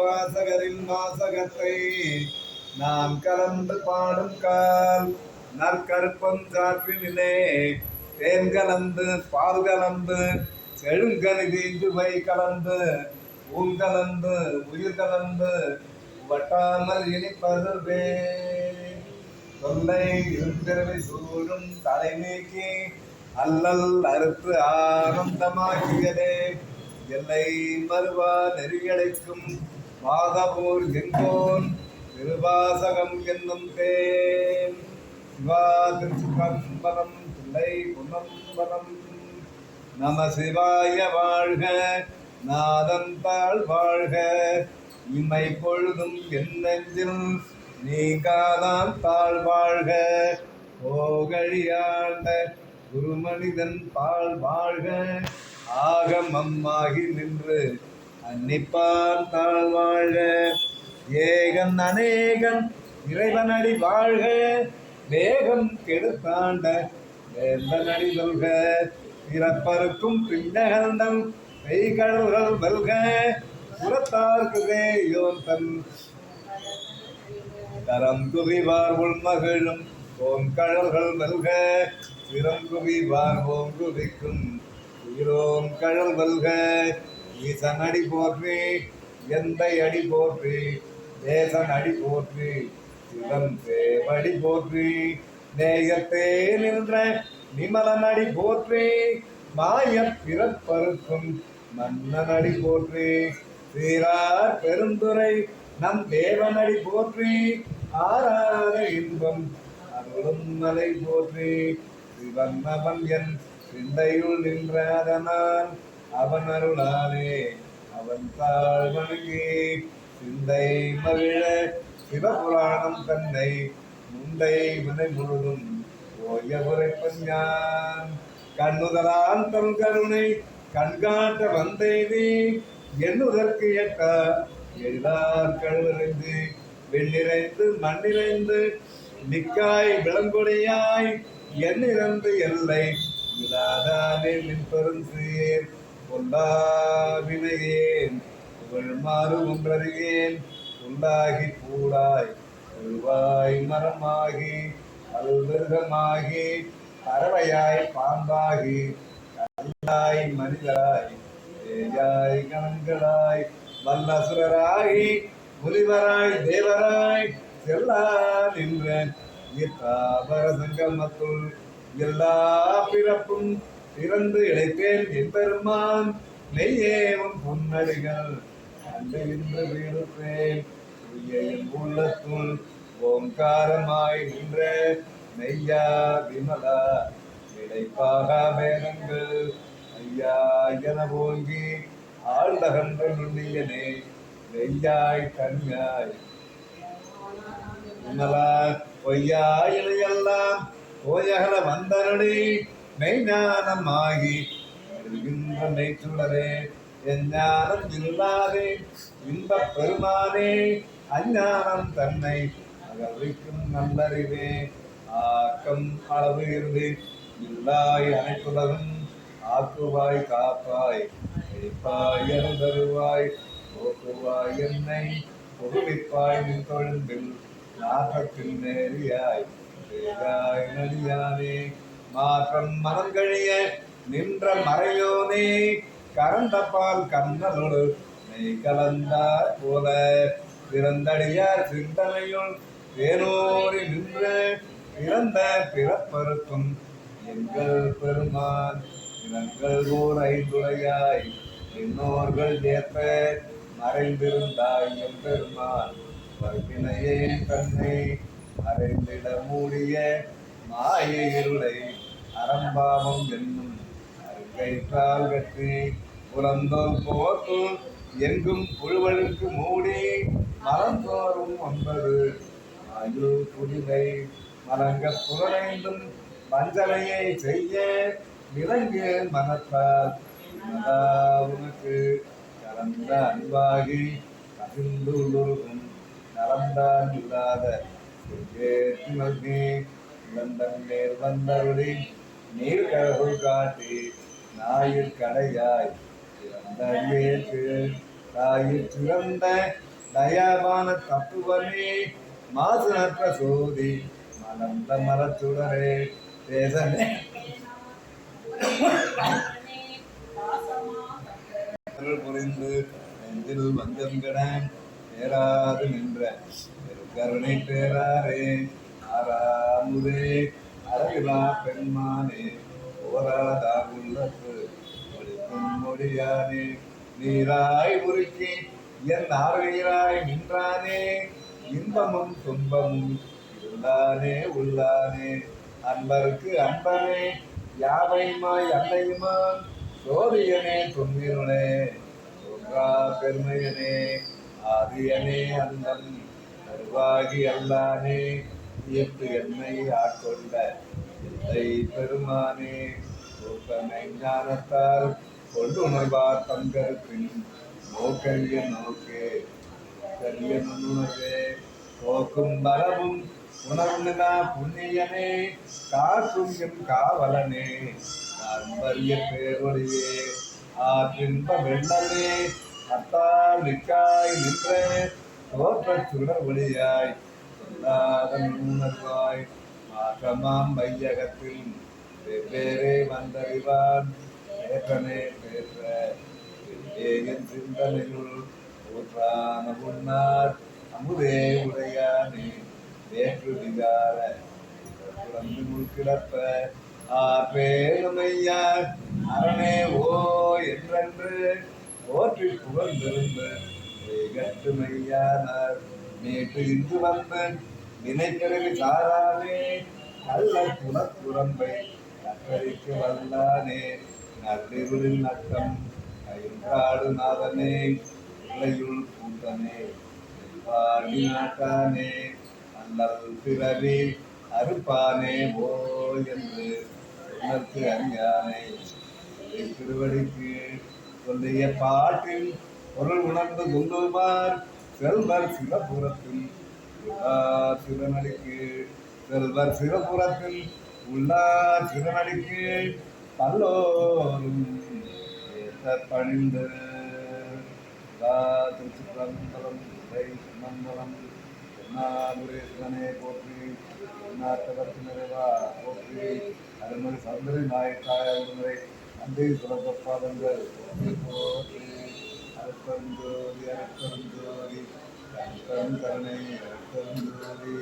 வாசகரின் வாசகத்தை நாம் கலந்து பாடும் கால் நற்கருப்பம் சாற்றினிலே தேன் கலந்து பால் கலந்து செழுங்கனி சுவை கலந்து ஊன் கலந்து உயிர் கலந்து வட்டாமல் இனிப்பதுவே தொல்லை இருந்திரவை சூழும் தலை நீக்கி அல்லல் அறுத்து ஆனந்தமாகியதே எல்லை மறுவா நெறியடைக்கும் மாதபூர் எங்கோன் திருவாசகம் என்னும் தேன். சிவா திருச்சிபம்பலம் தில்லை குன்னம்பலம் நம சிவாய வாழ்க நாதந்தாள் வாழ்க. இம்மை பொழுதும் என் நெஞ்சில் நீங்காதான் தாழ் வாழ்க. போகழியாண்ட குருமனிதன் பால் வாழ்க. ஆகமம்மாகி நின்று அன்னிப்பான் தாழ் வாழ்க ஏகன் அநேகன் இறைவனடி வாழ்க. வேகம் கெடுத்தாண்ட வேந்தனடி சொல்க. பிறப்பருக்கும் பின்னகந்தம் பெய்கடல்கள் வெல்க. புறத்தார்க்கு வேயோன் தன் கரம் குவிவார் உள்மகிழும் ஓங்கழல்கள் வெல்க. சிறங்குவிவார் ஓங்குவிக்கும் உயிரோம் கழல் வெல்க. ஈசன் அடி போற்றி எந்தை அடி போற்றி தேசன் அடி போற்றி சிவன் சேவடி போற்றி நேயத்தே நின்ற நிமலன் அடி போற்றி மாய பிறப்பருக்கும் மன்னன் அடி போற்றி சீரார் பெருந்துரை நம் தேவன் அடி போற்றி ஆராத இன்பம் அருளும் மலை போற்றி சிவன் அவன் என் சிந்தையுள் நின்ற அதனால் அவன் அருளாலே அவன் தாழ் சிந்தை மகிழ சிவபுராணம் தன்னை முந்தை வினை முழுதும் ஓய உரைப்பன் யான் கண்ணுதலான் தன் கருணை கண்காட்ட வந்தேனே எண்ணுதற்கு ஏற்ற எல்லார் கழுவறிந்து வெண்ணிறைந்து மண்ணிறைந்து நிக்காய் விளங்கொடியாய் எண்ணிறந்து எல்லை விழாதானே நின் பெருந்தீர் பொல்லா புகழ் மாறு ஒன்றறியேன் உள்ளாகி கூடாய். உருவாய் மரமாகி. அல்விருகமாகி பறவையாய் பாம்பாகி. கல்லாய் மனிதராய். தேஜாய் கணங்களாய். வல்லசுரராகி முனிவராய் தேவராய். செல்லா நின்ற இத்தாபர சங்கமத்துள் எல்லா பிறப்பும் பிறந்து இழைத்தேன் நெய்யே உன் புன்னடிகள் கண்டு இன்று வீடுத்தேன் உள்ளத்துள் ஓங்காரமாய் நின்ற நெய்யா விமலா. இடைப்பாக வேதங்கள் ஐயா என ஓங்கி ஆழ்ந்தகன்ற நுண்ணியனே நெய்யாய் கண்யாய் விமலா பொய்யா இலையெல்லாம் கோயகல வந்தருளி மெய்ஞானமாகி வருகின்ற மெய்ச்சுடரே எஞ்ஞானம் இல்லாதே இன்பப் பெருமானே அஞ்ஞானம் தன்னை அகழ்விக்கும் நல்லறிவே ஆக்கம் அளவு இருந்து இல்லாய் அனைத்துலகும் ஆக்குவாய் காப்பாய் எரிப்பாய் அருந்தருவாய் போக்குவாய் என்னை புகுவிப்பாய் நின் தொழும்பில் நாட்டத்தில் நேரியாய் நடியானே. மாற்றம் மரங்கழிய நின்ற மறையோனே கரந்த பால் கண்ணனோடு நெய் கலந்தார் போல. பிறந்தடியார் சிந்தனையுள் தேனோரி நின்ற பிறந்த பிறப்பருக்கும் எங்கள் பெருமான் இனங்கள் ஓர் ஐந்துரையாய் இன்னோர்கள் ஏற்ப மறைந்திருந்தாய் என் பெருமான். வர்ப்பினையே தன்னை மறைந்திட மூடிய மாய இருளை அறம்பாவம் என்னும் அருங்கைற்றால் வெற்றி. புலந்தோல் போட்டு எங்கும் புழுவழுக்கு மூடி. மலந்தோறும் ஒன்பது. ஆயு புனிதை மலங்க புலனைந்தும் வஞ்சனையை செய்ய. விலங்கு மனத்தால் உனக்கு. கலந்த அன்பாகி கசிந்துள்ளும் நலந்தான் இல்லாத நல்கி நேர் வந்தருளின். நீர் கடவுள் காட்டி நாயில் கடையாய். சிறந்த தாயில் தாயிற் தயாபான தத்துவமே மாசு நற்ற சோதி மலர்ந்த மரச்சுடரே தேசனே புரிந்து நெஞ்சில் வந்தங்கட பேராது நின்ற கருணை பேராரே ஆறாமுதே. அழகிலா பெண்மானே போராதா உள்ளத்து ஒளிக்கும் மொழியானே நீராய் உருக்கி என் ஆர்வீராய் நின்றானே இன்பமும் துன்பமும் உள்ளானே உள்ளானே. அன்பருக்கு அன்பனே யாவையுமாய் அன்னையுமான்? சோதியனே துன்பிருளே தோன்றா பெருமையனே ஆதியனே அந்தன் நிர்வாகி அல்லானே. இயற்று என்னை ஆட்கொண்ட எல்லை பெருமானே தோற்றமை ஞானத்தால் கொண்டுணர்வார் தங்கருப்பின் நோக்கரிய நோக்கே. கரிய நுண்ணுணர்வே போக்கும் பலமும் உணர்ந்துனா புண்ணியனே காக்கும் என் காவலனே. நண்பரிய பேரொழியே ஆற்றின்ப வெள்ளமே அத்தால் நிற்காய் நின்ற தோற்ற சுடர் ஒளியாய். சொல்லாத உணர்வாய் மாற்றமாம் வையகத்தில். வெவ்வேறே வந்தறிவான். ஏற்றனே பெற்ற என் சிந்தனையுள் ஊற்றான முன்னார் அமுதே உடையானே. வேற்று விகார. குழந்து முள் கிடப்ப. ஆப்பேனுமையார் அரணே ஓ என்றென்று. போற்றி புகழ்ந்திருந்த கட்டு நேற்று இன்று வந்து நினைக்கருவி சாரானே நல்ல குணத்துறம்பை கற்றறிக்க வல்லானே நள்ளிருளில் நட்டம். கயின்றாடு நாதனே இலையுள் கூட்டனே பாடி நாட்டானே அல்லல் பிறவி அறுப்பானே ஓ என்று உணர்த்து அறியானை. திருவடிக்கு சொல்லிய பாட்டில் பொருள் உணர்ந்து துண்டுமார் செல்வர் சிவபுரத்தில் உள்ளார் சிவனடிக்கு செல்வர் சிவபுரத்தில் உள்ளார் சிவனடிக்கு பல்லோரும் பணிந்து. திருச்சிற்றம்பலம் மண்டலம் திருநாபுரேஸ்வரனே போற்றி நாட்டவர்க்கு நிறைவா போற்றி அருள்மொழி சந்தரி நாயக்காய் உடனே அண்டை சுரப்பாதங்கள் போற்றி. അൽപ്പന്തോലി അൽപ്പന്തോലി അൽപ്പം കരുണേ അൽപ്പന്തോലി